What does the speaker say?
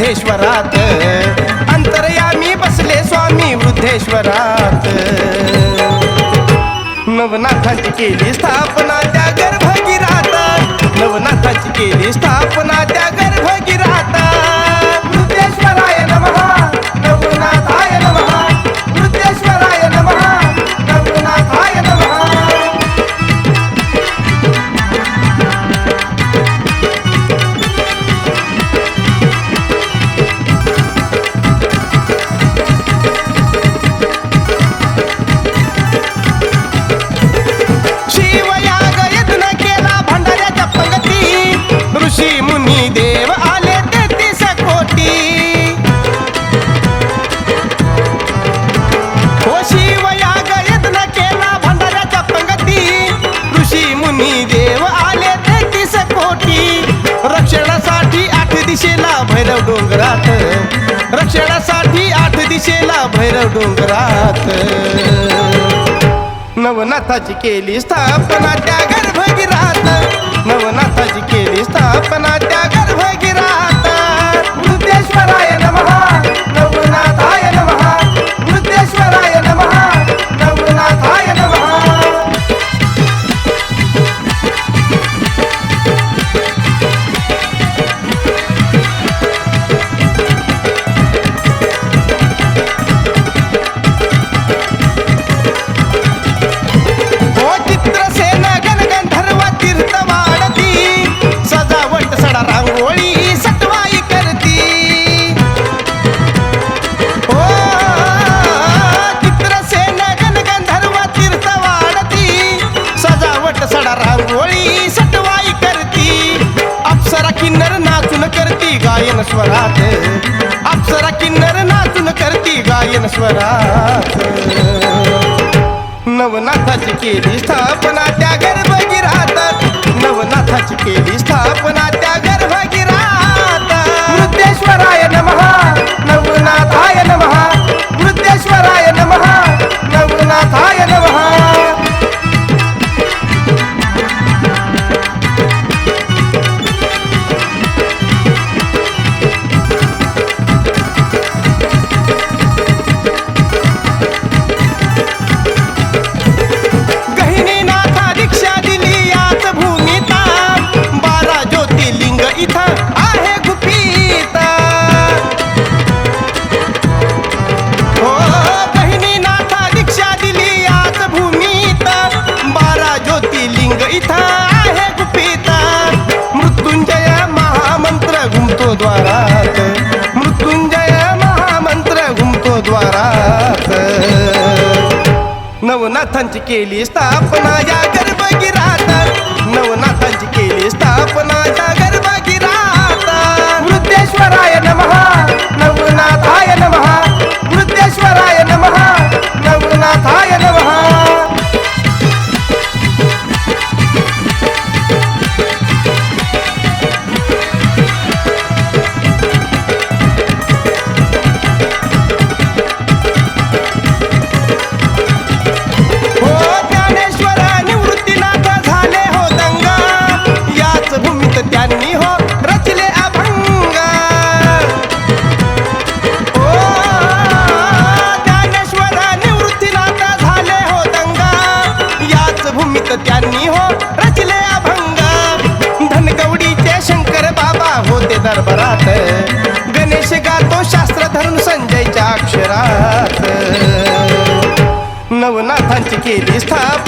वृद्धेश्वरात. अंतरयामी बसले स्वामी वृद्धेश्वरात. नवनाथाची केली स्थापना त्या गर्भगिरात. नवनाथाची केली स्थापना त्या गर्भगिरात. ऋषी मुनी देव आले तेहतीस कोटी. होशी वया गयत न केला भंडाऱ्याच्या पंगती. ऋषी मुनी देव आले तेहतीस कोटी. रक्षणासाठी आठ दिशेला भैरव डोंगरात. रक्षणासाठी आठ दिशेला भैरव डोंगरात. नवनाथाची केली स्थापना त्या गर्भगिरा स्वरात. अप्सरा किन्नर नाचून करती गायन स्वरात. नवनाथाची केली स्थापना त्या गर्भगिरात नवनाथाची केली स्थापना त्या घुमतो द्वारात. मृत्युंजय महामंत्र घुमतो द्वारात. नवनाथांची केली स्थापना या भूमीत हो रचले अभंग. धनगवडीचे शंकर बाबा होते दरबारात गणेश गातो शास्त्र धरून संजयच्या अक्षरात. नवनाथांची केली स्थापना